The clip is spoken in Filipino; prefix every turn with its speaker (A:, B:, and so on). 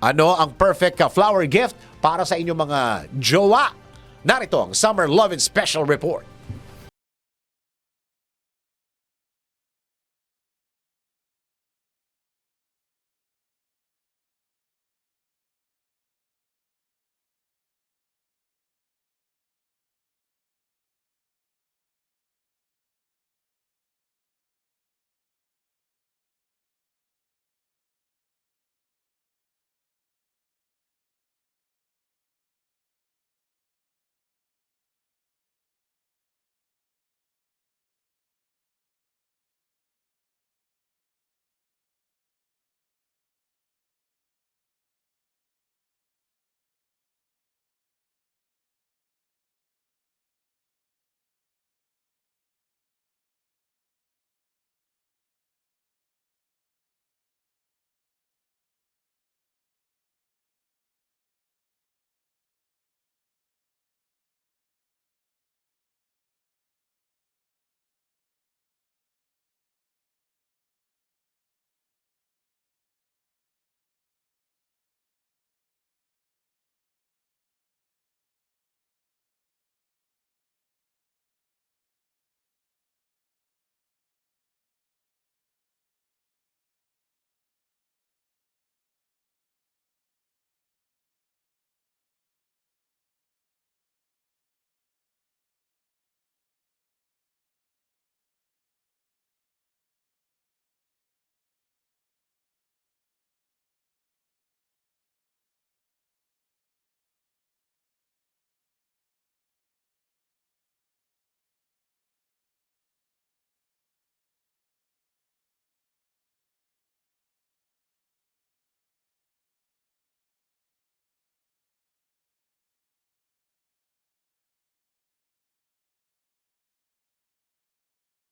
A: Ano ang perfect uh, flower gift para sa inyong mga jowa? Narito ang Summer Love and Special Report.